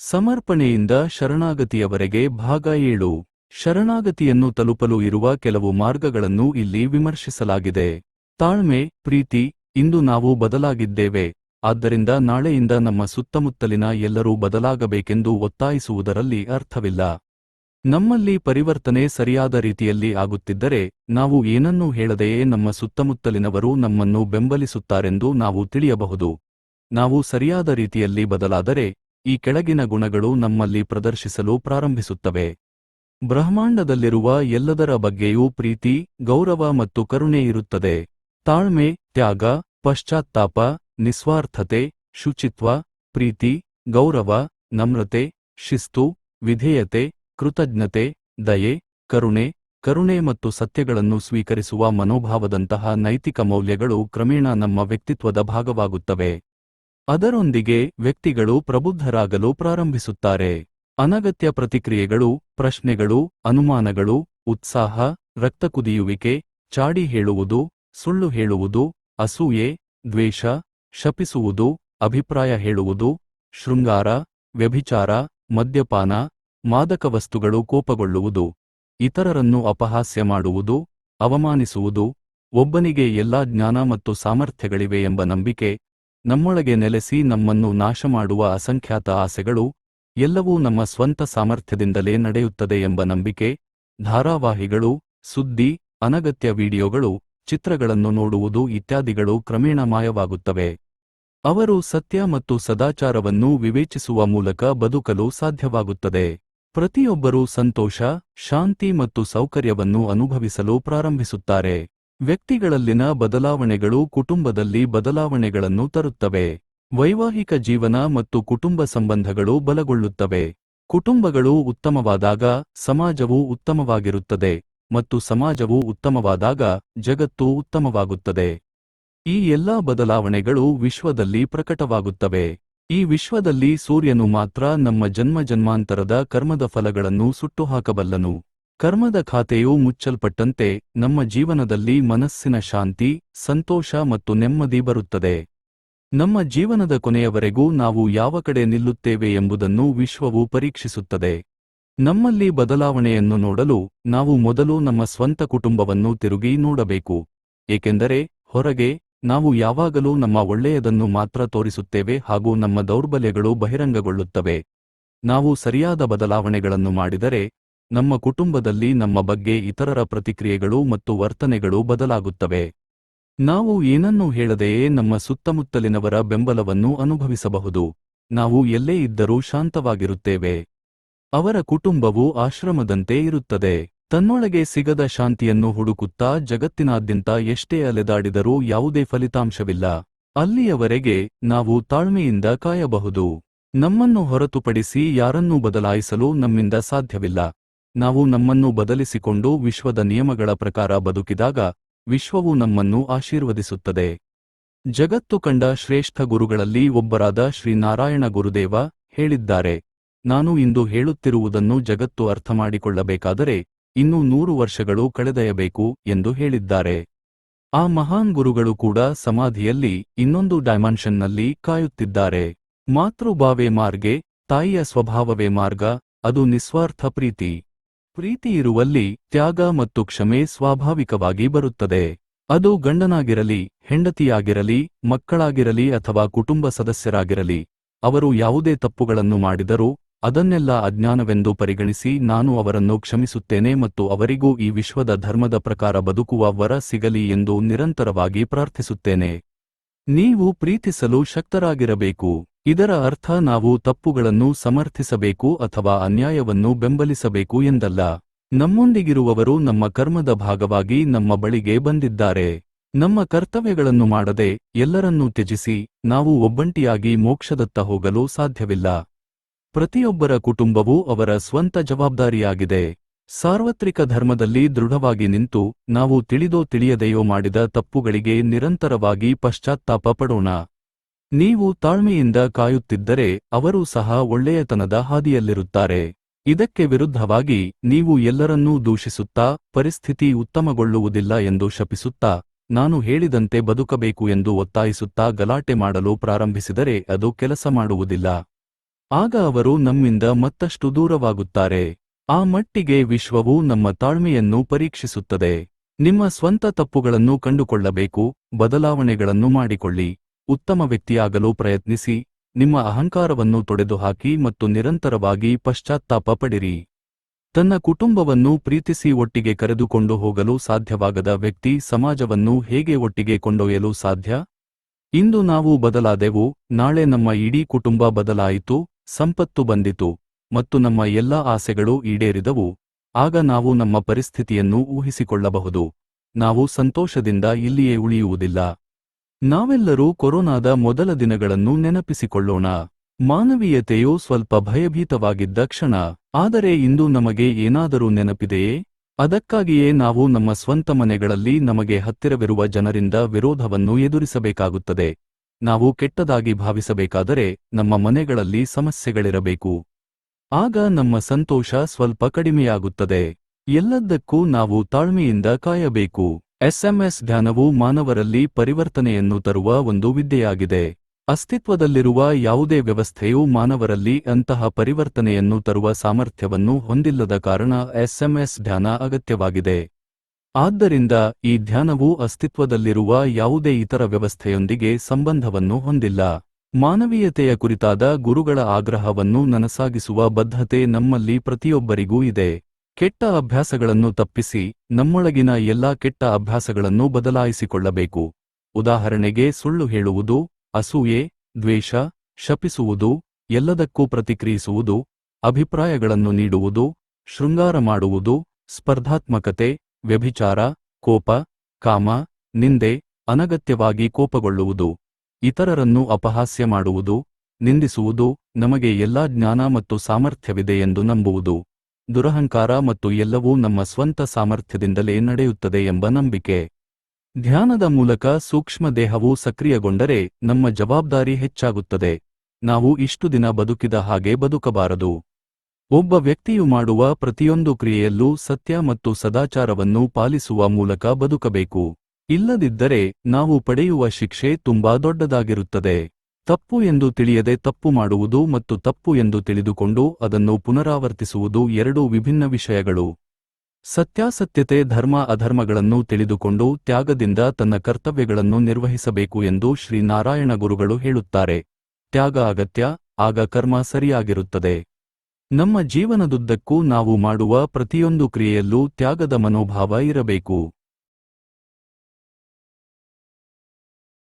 ಸಮರ್ಪಣೆಯಿಂದ ಶರಣಾಗತಿಯವರೆಗೆ ಭಾಗ ಏಳು. ಶರಣಾಗತಿಯನ್ನು ತಲುಪಲು ಇರುವ ಕೆಲವು ಮಾರ್ಗಗಳನ್ನು ಇಲ್ಲಿ ವಿಮರ್ಶಿಸಲಾಗಿದೆ. ತಾಳ್ಮೆ, ಪ್ರೀತಿ, ಇಂದು ನಾವು ಬದಲಾಗಿದ್ದೇವೆ. ಆದ್ದರಿಂದ ನಾಳೆಯಿಂದ ನಮ್ಮ ಸುತ್ತಮುತ್ತಲಿನ ಎಲ್ಲರೂ ಬದಲಾಗಬೇಕೆಂದು ಒತ್ತಾಯಿಸುವುದರಲ್ಲಿ ಅರ್ಥವಿಲ್ಲ. ನಮ್ಮಲ್ಲಿ ಪರಿವರ್ತನೆ ಸರಿಯಾದ ರೀತಿಯಲ್ಲಿ ಆಗುತ್ತಿದ್ದರೆ, ನಾವು ಏನನ್ನೂ ಹೇಳದೆಯೇ ನಮ್ಮ ಸುತ್ತಮುತ್ತಲಿನವರು ನಮ್ಮನ್ನು ಬೆಂಬಲಿಸುತ್ತಾರೆಂದು ನಾವು ತಿಳಿಯಬಹುದು. ನಾವು ಸರಿಯಾದ ರೀತಿಯಲ್ಲಿ ಬದಲಾದರೆ ಈ ಕೆಳಗಿನ ಗುಣಗಳು ನಮ್ಮಲ್ಲಿ ಪ್ರದರ್ಶಿಸಲು ಪ್ರಾರಂಭಿಸುತ್ತವೆ. ಬ್ರಹ್ಮಾಂಡದಲ್ಲಿರುವ ಎಲ್ಲದರ ಬಗ್ಗೆಯೂ ಪ್ರೀತಿ, ಗೌರವ ಮತ್ತು ಕರುಣೆ ಇರುತ್ತದೆ. ತಾಳ್ಮೆ, ತ್ಯಾಗ, ಪಶ್ಚಾತ್ತಾಪ, ನಿಸ್ವಾರ್ಥತೆ, ಶುಚಿತ್ವ, ಪ್ರೀತಿ, ಗೌರವ, ನಮ್ರತೆ, ಶಿಸ್ತು, ವಿಧೇಯತೆ, ಕೃತಜ್ಞತೆ, ದಯೆ, ಕರುಣೆ ಕರುಣೆ ಮತ್ತು ಸತ್ಯಗಳನ್ನು ಸ್ವೀಕರಿಸುವ ಮನೋಭಾವದಂತಹ ನೈತಿಕ ಮೌಲ್ಯಗಳು ಕ್ರಮೇಣ ನಮ್ಮ ವ್ಯಕ್ತಿತ್ವದ ಭಾಗವಾಗುತ್ತವೆ. ಅದರೊಂದಿಗೆ ವ್ಯಕ್ತಿಗಳು ಪ್ರಬುದ್ಧರಾಗಲು ಪ್ರಾರಂಭಿಸುತ್ತಾರೆ. ಅನಗತ್ಯ ಪ್ರತಿಕ್ರಿಯೆಗಳು, ಪ್ರಶ್ನೆಗಳು, ಅನುಮಾನಗಳು, ಉತ್ಸಾಹ ರಕ್ತ ಕುದಿಯುವಿಕೆ ಚಾಡಿ ಹೇಳುವುದು, ಸುಳ್ಳು ಹೇಳುವುದು, ಅಸೂಯೆ, ದ್ವೇಷ, ಶಪಿಸುವುದು, ಅಭಿಪ್ರಾಯ ಹೇಳುವುದು, ಶೃಂಗಾರ, ವ್ಯಭಿಚಾರ, ಮದ್ಯಪಾನ, ಮಾದಕ ವಸ್ತುಗಳು ಕೋಪಗೊಳ್ಳುವುದು, ಇತರರನ್ನು ಅಪಹಾಸ್ಯ ಮಾಡುವುದು, ಅವಮಾನಿಸುವುದು, ಒಬ್ಬನಿಗೆ ಎಲ್ಲಾ ಜ್ಞಾನ ಮತ್ತು ಸಾಮರ್ಥ್ಯಗಳಿವೆ ಎಂಬ ನಂಬಿಕೆ ನಮ್ಮೊಳಗೆ ನೆಲೆಸಿ ನಮ್ಮನ್ನು ನಾಶಮಾಡುವ ಅಸಂಖ್ಯಾತ ಆಸೆಗಳು ಎಲ್ಲವೂ ನಮ್ಮ ಸ್ವಂತ ಸಾಮರ್ಥ್ಯದಿಂದಲೇ ನಡೆಯುತ್ತದೆ ಎಂಬ ನಂಬಿಕೆ, ಧಾರಾವಾಹಿಗಳು, ಸುದ್ದಿ, ಅನಗತ್ಯ ವಿಡಿಯೋಗಳು, ಚಿತ್ರಗಳನ್ನು ನೋಡುವುದು ಇತ್ಯಾದಿಗಳು ಕ್ರಮೇಣ ಮಾಯವಾಗುತ್ತವೆ ಅವರು ಸತ್ಯ ಮತ್ತು ಸದಾಚಾರವನ್ನು ವಿವೇಚಿಸುವ ಮೂಲಕ ಬದುಕಲು ಸಾಧ್ಯವಾಗುತ್ತದೆ. ಪ್ರತಿಯೊಬ್ಬರೂ ಸಂತೋಷ, ಶಾಂತಿ ಮತ್ತು ಸೌಕರ್ಯವನ್ನು ಅನುಭವಿಸಲು ಪ್ರಾರಂಭಿಸುತ್ತಾರೆ. ವ್ಯಕ್ತಿಗಳಲ್ಲಿನ ಬದಲಾವಣೆಗಳು ಕುಟುಂಬದಲ್ಲಿ ಬದಲಾವಣೆಗಳನ್ನು ತರುತ್ತವೆ. ವೈವಾಹಿಕ ಜೀವನ ಮತ್ತು ಕುಟುಂಬ ಸಂಬಂಧಗಳು ಬಲಗೊಳ್ಳುತ್ತವೆ. ಕುಟುಂಬಗಳು ಉತ್ತಮವಾದಾಗ ಸಮಾಜವು ಉತ್ತಮವಾಗಿರುತ್ತದೆ ಮತ್ತು ಸಮಾಜವು ಉತ್ತಮವಾದಾಗ ಜಗತ್ತು ಉತ್ತಮವಾಗುತ್ತದೆ. ಈ ಎಲ್ಲಾ ಬದಲಾವಣೆಗಳು ವಿಶ್ವದಲ್ಲಿ ಪ್ರಕಟವಾಗುತ್ತವೆ. ಈ ವಿಶ್ವದಲ್ಲಿ ಸೂರ್ಯನು ಮಾತ್ರ ನಮ್ಮ ಜನ್ಮ ಜನ್ಮಾಂತರದ ಕರ್ಮದ ಫಲಗಳನ್ನು ಸುಟ್ಟುಹಾಕಬಲ್ಲನು. ಕರ್ಮದ ಖಾತೆಯು ಮುಚ್ಚಲ್ಪಟ್ಟಂತೆ ನಮ್ಮ ಜೀವನದಲ್ಲಿ ಮನಸ್ಸಿನ ಶಾಂತಿ, ಸಂತೋಷ ಮತ್ತು ನೆಮ್ಮದಿ ಬರುತ್ತದೆ. ನಮ್ಮ ಜೀವನದ ಕೊನೆಯವರೆಗೂ ನಾವು ಯಾವ ಕಡೆ ನಿಲ್ಲುತ್ತೇವೆ ಎಂಬುದನ್ನು ವಿಶ್ವವು ಪರೀಕ್ಷಿಸುತ್ತದೆ. ನಮ್ಮಲ್ಲಿ ಬದಲಾವಣೆಯನ್ನು ನೋಡಲು ನಾವು ಮೊದಲು ನಮ್ಮ ಸ್ವಂತ ಕುಟುಂಬವನ್ನು ತಿರುಗಿ ನೋಡಬೇಕು. ಏಕೆಂದರೆ, ಹೊರಗೆ ನಾವು ಯಾವಾಗಲೂ ನಮ್ಮ ಒಳ್ಳೆಯದನ್ನು ಮಾತ್ರ ತೋರಿಸುತ್ತೇವೆ ಹಾಗೂ ನಮ್ಮ ದೌರ್ಬಲ್ಯಗಳು ಬಹಿರಂಗಗೊಳ್ಳುತ್ತವೆ. ನಾವು ಸರಿಯಾದ ಬದಲಾವಣೆಗಳನ್ನು ಮಾಡಿದರೆ ನಮ್ಮ ಕುಟುಂಬದಲ್ಲಿ ನಮ್ಮ ಬಗ್ಗೆ ಇತರರ ಪ್ರತಿಕ್ರಿಯೆಗಳು ಮತ್ತು ವರ್ತನೆಗಳು ಬದಲಾಗುತ್ತವೆ. ನಾವು ಏನನ್ನೂ ಹೇಳದೆಯೇ ನಮ್ಮ ಸುತ್ತಮುತ್ತಲಿನವರ ಬೆಂಬಲವನ್ನು ಅನುಭವಿಸಬಹುದು. ನಾವು ಎಲ್ಲೇ ಇದ್ದರೂ ಶಾಂತವಾಗಿರುತ್ತೇವೆ. ಅವರ ಕುಟುಂಬವು ಆಶ್ರಮದಂತೆ ಇರುತ್ತದೆ. ತನ್ನೊಳಗೆ ಸಿಗದ ಶಾಂತಿಯನ್ನು ಹುಡುಕುತ್ತಾ ಜಗತ್ತಿನಾದ್ಯಂತ ಎಷ್ಟೇ ಅಲೆದಾಡಿದರೂ ಯಾವುದೇ ಫಲಿತಾಂಶವಿಲ್ಲ. ಅಲ್ಲಿಯವರೆಗೆ ನಾವು ತಾಳ್ಮೆಯಿಂದ ಕಾಯಬಹುದು. ನಮ್ಮನ್ನು ಹೊರತುಪಡಿಸಿ ಯಾರನ್ನೂ ಬದಲಾಯಿಸಲು ನಮ್ಮಿಂದ ಸಾಧ್ಯವಿಲ್ಲ. ನಾವು ನಮ್ಮನ್ನು ಬದಲಿಸಿಕೊಂಡು ವಿಶ್ವದ ನಿಯಮಗಳ ಪ್ರಕಾರ ಬದುಕಿದಾಗ ವಿಶ್ವವು ನಮ್ಮನ್ನು ಆಶೀರ್ವದಿಸುತ್ತದೆ. ಜಗತ್ತು ಕಂಡ ಶ್ರೇಷ್ಠ ಗುರುಗಳಲ್ಲಿ ಒಬ್ಬರಾದ ಶ್ರೀನಾರಾಯಣ ಗುರುದೇವ ಹೇಳಿದ್ದಾರೆ. ನಾನು ಇಂದು ಹೇಳುತ್ತಿರುವುದನ್ನು ಜಗತ್ತು ಅರ್ಥಮಾಡಿಕೊಳ್ಳಬೇಕಾದರೆ ಇನ್ನೂ ನೂರು ವರ್ಷಗಳು ಕಳೆದಯಬೇಕು ಎಂದು ಹೇಳಿದ್ದಾರೆ. ಆ ಮಹಾನ್ ಗುರುಗಳು ಕೂಡ ಸಮಾಧಿಯಲ್ಲಿ ಇನ್ನೊಂದು ಡೈಮೆನ್ಷನ್ನಲ್ಲಿ ಕಾಯುತ್ತಿದ್ದಾರೆ. ಮಾತೃಭಾವೆ ಮಾರ್ಗೆ, ತಾಯಿಯ ಸ್ವಭಾವವೇ ಮಾರ್ಗ, ಅದು ನಿಸ್ವಾರ್ಥ ಪ್ರೀತಿ. ಪ್ರೀತಿ ಇರುವಲ್ಲಿ ತ್ಯಾಗ ಮತ್ತು ಕ್ಷಮೆ ಸ್ವಾಭಾವಿಕವಾಗಿ ಬರುತ್ತದೆ. ಅದು ಗಂಡನಾಗಿರಲಿ, ಹೆಂಡತಿಯಾಗಿರಲಿ, ಮಕ್ಕಳಾಗಿರಲಿ ಅಥವಾ ಕುಟುಂಬ ಸದಸ್ಯರಾಗಿರಲಿ, ಅವರು ಯಾವುದೇ ತಪ್ಪುಗಳನ್ನು ಮಾಡಿದರೂ ಅದನ್ನೆಲ್ಲ ಅಜ್ಞಾನವೆಂದು ಪರಿಗಣಿಸಿ ನಾನು ಅವರನ್ನು ಕ್ಷಮಿಸುತ್ತೇನೆ ಮತ್ತು ಅವರಿಗೂ ಈ ವಿಶ್ವದ ಧರ್ಮದ ಪ್ರಕಾರ ಬದುಕುವ ವರ ಸಿಗಲಿ ಎಂದು ನಿರಂತರವಾಗಿ ಪ್ರಾರ್ಥಿಸುತ್ತೇನೆ. ನೀವು ಪ್ರೀತಿಸಲು ಶಕ್ತರಾಗಿರಬೇಕು. ಇದರ ಅರ್ಥ ನಾವು ತಪ್ಪುಗಳನ್ನು ಸಮರ್ಥಿಸಬೇಕು ಅಥವಾ ಅನ್ಯಾಯವನ್ನು ಬೆಂಬಲಿಸಬೇಕು ಎಂದಲ್ಲ. ನಮ್ಮೊಂದಿಗಿರುವವರು ನಮ್ಮ ಕರ್ಮದ ಭಾಗವಾಗಿ ನಮ್ಮ ಬಳಿಗೆ ಬಂದಿದ್ದಾರೆ. ನಮ್ಮ ಕರ್ತವ್ಯಗಳನ್ನು ಮಾಡದೆ ಎಲ್ಲರನ್ನೂ ತ್ಯಜಿಸಿ ನಾವು ಒಬ್ಬಂಟಿಯಾಗಿ ಮೋಕ್ಷದತ್ತ ಹೋಗಲು ಸಾಧ್ಯವಿಲ್ಲ. ಪ್ರತಿಯೊಬ್ಬರ ಕುಟುಂಬವೂ ಅವರ ಸ್ವಂತ ಜವಾಬ್ದಾರಿಯಾಗಿದೆ. ಸಾರ್ವತ್ರಿಕ ಧರ್ಮದಲ್ಲಿ ದೃಢವಾಗಿ ನಿಂತು ನಾವು ತಿಳಿದೋ ತಿಳಿಯದೆಯೋ ಮಾಡಿದ ತಪ್ಪುಗಳಿಗೆ ನಿರಂತರವಾಗಿ ಪಶ್ಚಾತ್ತಾಪ ಪಡೋಣ. ನೀವು ತಾಳ್ಮೆಯಿಂದ ಕಾಯುತ್ತಿದ್ದರೆ ಅವರೂ ಸಹ ಒಳ್ಳೆಯತನದ ಹಾದಿಯಲ್ಲಿರುತ್ತಾರೆ. ಇದಕ್ಕೆ ವಿರುದ್ಧವಾಗಿ ನೀವು ಎಲ್ಲರನ್ನೂ ದೂಷಿಸುತ್ತಾ ಪರಿಸ್ಥಿತಿ ಉತ್ತಮಗೊಳ್ಳುವುದಿಲ್ಲ ಎಂದು ಶಪಿಸುತ್ತಾ ನಾನು ಹೇಳಿದಂತೆ ಬದುಕಬೇಕು ಎಂದು ಒತ್ತಾಯಿಸುತ್ತಾ ಗಲಾಟೆ ಮಾಡಲು ಪ್ರಾರಂಭಿಸಿದರೆ ಅದು ಕೆಲಸ ಮಾಡುವುದಿಲ್ಲ. ಆಗ ಅವರು ನಮ್ಮಿಂದ ಮತ್ತಷ್ಟು ದೂರವಾಗುತ್ತಾರೆ. ಆ ಮಟ್ಟಿಗೆ ವಿಶ್ವವು ನಮ್ಮ ತಾಳ್ಮೆಯನ್ನು ಪರೀಕ್ಷಿಸುತ್ತದೆ. ನಿಮ್ಮ ಸ್ವಂತ ತಪ್ಪುಗಳನ್ನು ಕಂಡುಕೊಳ್ಳಬೇಕು, ಬದಲಾವಣೆಗಳನ್ನು ಮಾಡಿಕೊಳ್ಳಿ. ಉತ್ತಮ ವ್ಯಕ್ತಿಯಾಗಲು ಪ್ರಯತ್ನಿಸಿ, ನಿಮ್ಮ ಅಹಂಕಾರವನ್ನು ತೊಡೆದುಹಾಕಿ ಮತ್ತು ನಿರಂತರವಾಗಿ ಪಶ್ಚಾತ್ತಾಪ ಪಡಿರಿ. ತನ್ನ ಕುಟುಂಬವನ್ನು ಪ್ರೀತಿಸಿ ಒಟ್ಟಿಗೆ ಕರೆದುಕೊಂಡು ಹೋಗಲು ಸಾಧ್ಯವಾಗದ ವ್ಯಕ್ತಿ ಸಮಾಜವನ್ನು ಹೇಗೆ ಒಟ್ಟಿಗೆ ಕೊಂಡೊಯ್ಯಲು ಸಾಧ್ಯ? ಇಂದು ನಾವು ಬದಲಾದೆವು, ನಾಳೆ ನಮ್ಮ ಇಡೀ ಕುಟುಂಬ ಬದಲಾಯಿತು, ಸಂಪತ್ತು ಬಂದಿತು, ಮತ್ತು ನಮ್ಮ ಎಲ್ಲಾ ಆಸೆಗಳು ಈಡೇರಿದವು. ಆಗ ನಾವು ನಮ್ಮ ಪರಿಸ್ಥಿತಿಯನ್ನು ಊಹಿಸಿಕೊಳ್ಳಬಹುದು. ನಾವು ಸಂತೋಷದಿಂದ ಇಲ್ಲಿಯೇ ಉಳಿಯುವುದಿಲ್ಲ. ನಾವೆಲ್ಲರೂ ಕೊರೋನಾದ ಮೊದಲ ದಿನಗಳನ್ನು ನೆನಪಿಸಿಕೊಳ್ಳೋಣ. ಮಾನವೀಯತೆಯು ಸ್ವಲ್ಪ ಭಯಭೀತವಾಗಿದ್ದ ಕ್ಷಣ, ಆದರೆ ಇಂದು ನಮಗೆ ಏನಾದರೂ ನೆನಪಿದೆಯೇ? ಅದಕ್ಕಾಗಿಯೇ ನಾವು ನಮ್ಮ ಸ್ವಂತ ಮನೆಗಳಲ್ಲಿ ನಮಗೆ ಹತ್ತಿರವಿರುವ ಜನರಿಂದ ವಿರೋಧವನ್ನು ಎದುರಿಸಬೇಕಾಗುತ್ತದೆ. ನಾವು ಕೆಟ್ಟದಾಗಿ ಭಾವಿಸಬೇಕಾದರೆ ನಮ್ಮ ಮನೆಗಳಲ್ಲಿ ಸಮಸ್ಯೆಗಳಿರಬೇಕು. ಆಗ ನಮ್ಮ ಸಂತೋಷ ಸ್ವಲ್ಪ ಕಡಿಮೆಯಾಗುತ್ತದೆ. ಎಲ್ಲದಕ್ಕೂ ನಾವು ತಾಳ್ಮೆಯಿಂದ ಕಾಯಬೇಕು. ಎಸ್ಎಂಎಸ್ ಧ್ಯಾನವು ಮಾನವರಲ್ಲಿ ಪರಿವರ್ತನೆಯನ್ನು ತರುವ ಒಂದು ವಿದ್ಯೆಯಾಗಿದೆ. ಅಸ್ತಿತ್ವದಲ್ಲಿರುವ ಯಾವುದೇ ವ್ಯವಸ್ಥೆಯು ಮಾನವರಲ್ಲಿ ಅಂತಹ ಪರಿವರ್ತನೆಯನ್ನು ತರುವ ಸಾಮರ್ಥ್ಯವನ್ನು ಹೊಂದಿಲ್ಲದ ಕಾರಣ ಎಸ್ಎಂಎಸ್ ಧ್ಯಾನ ಅಗತ್ಯವಾಗಿದೆ. ಆದ್ದರಿಂದ ಈ ಧ್ಯಾನವು ಅಸ್ತಿತ್ವದಲ್ಲಿರುವ ಯಾವುದೇ ಇತರ ವ್ಯವಸ್ಥೆಯೊಂದಿಗೆ ಸಂಬಂಧವನ್ನು ಹೊಂದಿಲ್ಲ. ಮಾನವೀಯತೆಯ ಕುರಿತಾದ ಗುರುಗಳ ಆಗ್ರಹವನ್ನು ನನಸಾಗಿಸುವ ಬದ್ಧತೆ ನಮ್ಮಲ್ಲಿ ಪ್ರತಿಯೊಬ್ಬರಿಗೂ ಇದೆ. ಕೆಟ್ಟ ಅಭ್ಯಾಸಗಳನ್ನು ತಪ್ಪಿಸಿ ನಮ್ಮೊಳಗಿನ ಎಲ್ಲಾ ಕೆಟ್ಟ ಅಭ್ಯಾಸಗಳನ್ನು ಬದಲಾಯಿಸಿಕೊಳ್ಳಬೇಕು. ಉದಾಹರಣೆಗೆ ಸುಳ್ಳು ಹೇಳುವುದು, ಅಸೂಯೆ, ದ್ವೇಷ, ಶಪಿಸುವುದು, ಎಲ್ಲದಕ್ಕೂ ಪ್ರತಿಕ್ರಿಯಿಸುವುದು, ಅಭಿಪ್ರಾಯಗಳನ್ನು ನೀಡುವುದು, ಶೃಂಗಾರ ಮಾಡುವುದು, ಸ್ಪರ್ಧಾತ್ಮಕತೆ, ವ್ಯಭಿಚಾರ, ಕೋಪ, ಕಾಮ, ನಿಂದೆ, ಅನಗತ್ಯವಾಗಿ ಕೋಪಗೊಳ್ಳುವುದು. ಇತರರನ್ನು ಅಪಹಾಸ್ಯ ಮಾಡುವುದು, ನಿಂದಿಸುವುದು ನಮಗೆ ಎಲ್ಲಾ ಜ್ಞಾನ ಮತ್ತು ಸಾಮರ್ಥ್ಯವಿದೆ ಎಂದು ನಂಬುವುದು. ದುರಹಂಕಾರ ಮತ್ತು ಎಲ್ಲವೂ ನಮ್ಮ ಸ್ವಂತ ಸಾಮರ್ಥ್ಯದಿಂದಲೇ ನಡೆಯುತ್ತದೆ ಎಂಬ ನಂಬಿಕೆ. ಧ್ಯಾನದ ಮೂಲಕ ಸೂಕ್ಷ್ಮ ದೇಹವು ಸಕ್ರಿಯಗೊಂಡರೆ ನಮ್ಮ ಜವಾಬ್ದಾರಿ ಹೆಚ್ಚಾಗುತ್ತದೆ. ನಾವು ಇಷ್ಟು ದಿನ ಬದುಕಿದ ಹಾಗೆ ಬದುಕಬಾರದು. ಒಬ್ಬ ವ್ಯಕ್ತಿಯು ಮಾಡುವ ಪ್ರತಿಯೊಂದು ಕ್ರಿಯೆಯಲ್ಲೂ ಸತ್ಯ ಮತ್ತು ಸದಾಚಾರವನ್ನು ಪಾಲಿಸುವ ಮೂಲಕ ಬದುಕಬೇಕು. ಇಲ್ಲದಿದ್ದರೆ ನಾವು ಪಡೆಯುವ ಶಿಕ್ಷೆ ತುಂಬಾ ದೊಡ್ಡದಾಗಿರುತ್ತದೆ. ತಪ್ಪು ಎಂದು ತಿಳಿಯದೆ ತಪ್ಪು ಮಾಡುವುದು ಮತ್ತು ತಪ್ಪು ಎಂದು ತಿಳಿದುಕೊಂಡು ಅದನ್ನು ಪುನರಾವರ್ತಿಸುವುದು ಎರಡು ವಿಭಿನ್ನ ವಿಷಯಗಳು. ಸತ್ಯಾಸತ್ಯತೆ, ಧರ್ಮ, ಅಧರ್ಮಗಳನ್ನು ತಿಳಿದುಕೊಂಡು ತ್ಯಾಗದಿಂದ ತನ್ನ ಕರ್ತವ್ಯಗಳನ್ನು ನಿರ್ವಹಿಸಬೇಕು ಎಂದು ಶ್ರೀ ನಾರಾಯಣ ಗುರುಗಳು ಹೇಳುತ್ತಾರೆ. ತ್ಯಾಗ ಅಗತ್ಯ, ಆಗ ಕರ್ಮ ಸರಿಯಾಗಿರುತ್ತದೆ. ನಮ್ಮ ಜೀವನದುದ್ದಕ್ಕೂ ನಾವು ಮಾಡುವ ಪ್ರತಿಯೊಂದು ಕ್ರಿಯೆಯಲ್ಲೂ ತ್ಯಾಗದ ಮನೋಭಾವ ಇರಬೇಕು.